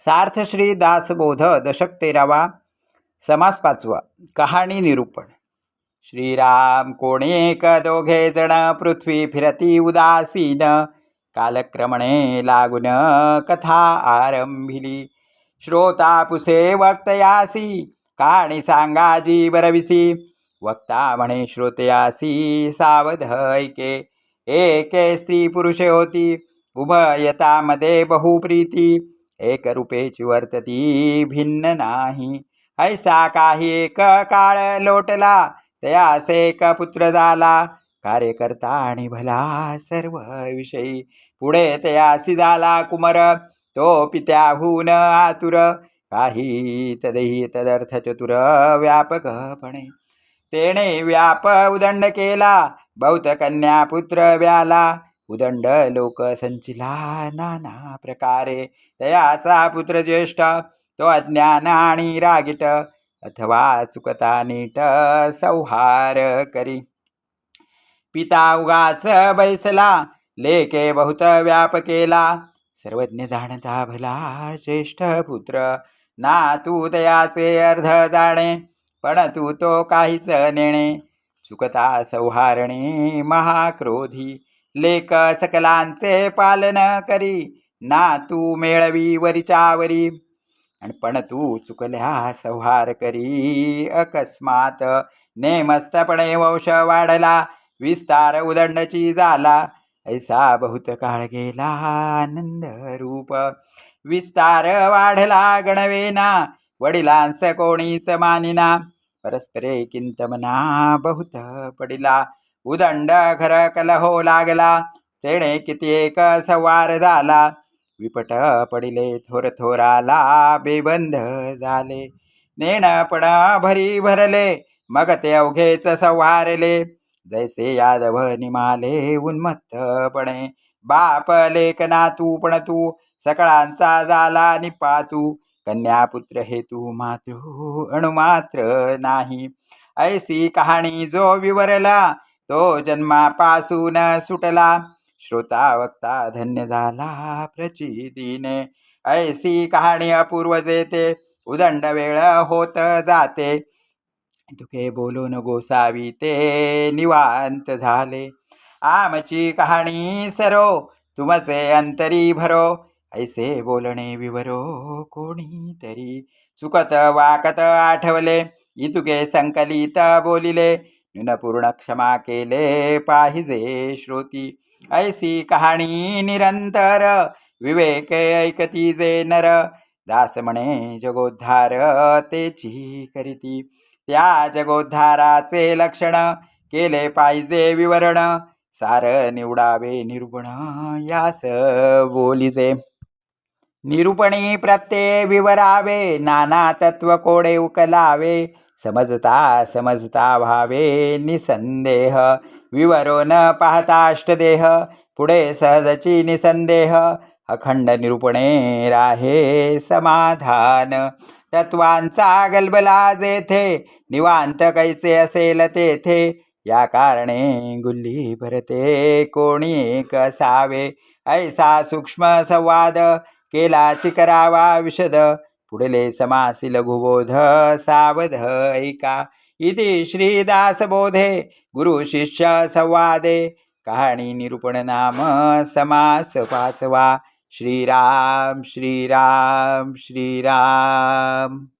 सार्थ श्री दासबोध दशक तेरावा समास पाचवा कहाणी निरूपण. श्रीराम कोणी एक दोघे जण पृथ्वी फिरती उदासीन कालक्रमणे लागून कथा आरंभिली. श्रोता पुसे वक्तयासी कहाणी सांगाजी बरविसी वक्ता म्हणे श्रोतयासी सावध ऐके. एके स्त्री पुरुषे होती उभयतामध्ये बहुप्रीती. एक रूपेची वर्तती भिन्न नाही. ऐसा काही एक काळ लोटला तयास एक पुत्र झाला. कार्यकर्ता आणि भला सर्व विषयी. पुढे तयासी झाला कुमर तो पित्याहून आतुर. काही तदही तदर्थ चतुर व्यापकपणे. तेने व्याप उदंड केला बहुत कन्या पुत्र व्याला. उदंड लोक संचिला नाना प्रकारे. तयाचा पुत्र ज्येष्ठ तो अज्ञान आणि रागीट. अथवा चुकता नीट संहार करी. पिता उगाच बैसला लेके बहुत व्याप केला. सर्वज्ञ जाणता भला ज्येष्ठ पुत्र. ना तू दयाचे अर्ध जाणे पण तू तो काहीच नेणे. चुकता संहारणे महाक्रोधी. लेक सकलांचे पालन करी. ना तू मेळवी वरीच्या वरी आणि पण तू चुकल्या संहार करी. अकस्मात नेमस्तपणे वंश वाढला. विस्तार उदंडची झाला ऐसा बहुत काळ गेला आनंद रूप. विस्तार वाढला गणवेना. वडिलांस कोणीच मानिना. परस्परे किंतमना बहुत पडिला. उदंड घर कलहो लागला. तेणे किती एक संवार झाला. विपट पडिले थोर थोराला बेबंध झाले. नेणपण भरी भरले मग ते अवघेच संवारले. जैसे यादव निमाले उन्मत्तपणे बाप लेख नातू पण तू सकळांचा झाला निपातू कन्या पुत्र हेतू मातृ अणुमात्र नाही. ऐसी कहाणी जो विवरला तो जन्मापासून सुटला. श्रोता वक्ता धन्य झाला प्रचितीने. ऐसी कहाणी अपूर्व जेते. उदंड वेळ होत जाते. तुके बोलून गोसावी ते निवांत झाले. आमची कहाणी सरो. तुमचे अंतरी भरो. ऐसे बोलणे विवरो कोणीतरी. चुकत वाकत आठवले. इतुके संकलित बोलिले. पूर्ण क्षमा केले पाहिजे श्रोती ऐसी कहाणी निरंतर विवेक ऐकती जे नर दास म्हणे जगोद्धार तेची करीती त्या जगोद्धाराचे लक्षण केले पाहिजे विवरण सार निवडावे निरूपण यास बोलिजे निरूपणी प्रत्यय विवरावे नाना तत्व कोडे उकलावे समजता समजता भावे निसंदेह। विवरो न पाहता अष्टदेह पुढे सहजची निसंदेह। अखंड निरूपणे राहे समाधान। तत्वांचा गलबला जेथे निवांत कैचे असेल तेथे। या कारणे गुल्ली भरते। कोणी कसावे? ऐसा सूक्ष्म संवाद केलाची करावा विशद। पुढले समासी लघुबोध सावध ऐका. इति श्रीदासबोधे गुरुशिष्य संवादे. कहाणी निरूपण नाम समास पाचवा. श्रीराम श्रीराम श्रीराम.